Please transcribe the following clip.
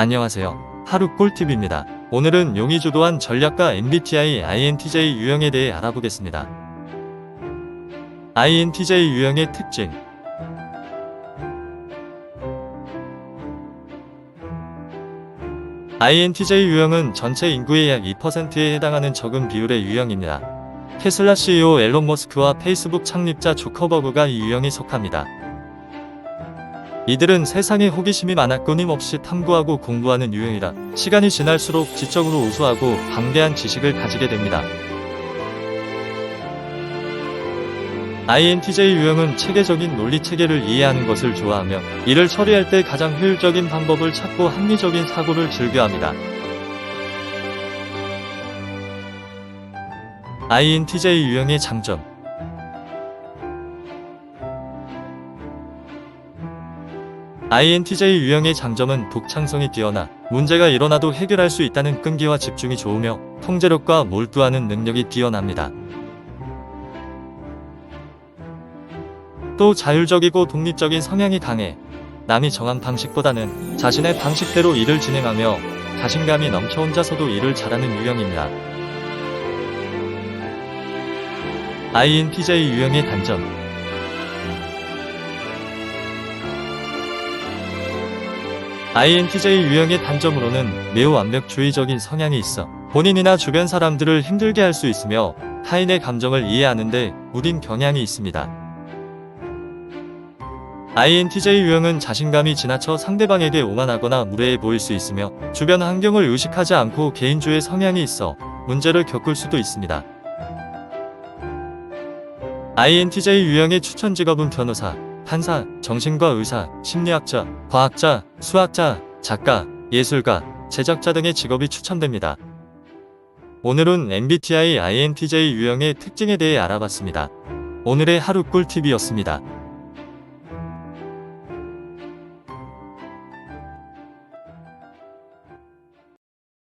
안녕하세요. 하루 꿀팁입니다. 오늘은 용이 주도한 전략가 MBTI INTJ 유형에 대해 알아보겠습니다. INTJ 유형의 특징 INTJ 유형은 전체 인구의 약 2%에 해당하는 적은 비율의 유형입니다. 테슬라 CEO 앨런 머스크와 페이스북 창립자 조커버그가 이 유형에 속합니다. 이들은 세상에 호기심이 많아 끊임없이 탐구하고 공부하는 유형이라 시간이 지날수록 지적으로 우수하고 방대한 지식을 가지게 됩니다. INTJ 유형은 체계적인 논리 체계를 이해하는 것을 좋아하며 이를 처리할 때 가장 효율적인 방법을 찾고 합리적인 사고를 즐겨합니다. INTJ 유형의 장점 INTJ 유형의 장점은 독창성이 뛰어나 문제가 일어나도 해결할 수 있다는 끈기와 집중이 좋으며 통제력과 몰두하는 능력이 뛰어납니다. 또 자율적이고 독립적인 성향이 강해 남이 정한 방식보다는 자신의 방식대로 일을 진행하며 자신감이 넘쳐 혼자서도 일을 잘하는 유형입니다. INTJ 유형의 단점 INTJ 유형의 단점으로는 매우 완벽주의적인 성향이 있어 본인이나 주변 사람들을 힘들게 할 수 있으며 타인의 감정을 이해하는데 무딘 경향이 있습니다. INTJ 유형은 자신감이 지나쳐 상대방에게 오만하거나 무례해 보일 수 있으며 주변 환경을 의식하지 않고 개인주의 성향이 있어 문제를 겪을 수도 있습니다. INTJ 유형의 추천 직업은 변호사, 판사, 정신과 의사, 심리학자, 과학자, 수학자, 작가, 예술가, 제작자 등의 직업이 추천됩니다. 오늘은 MBTI INTJ 유형의 특징에 대해 알아봤습니다. 오늘의 하루 꿀팁이었습니다.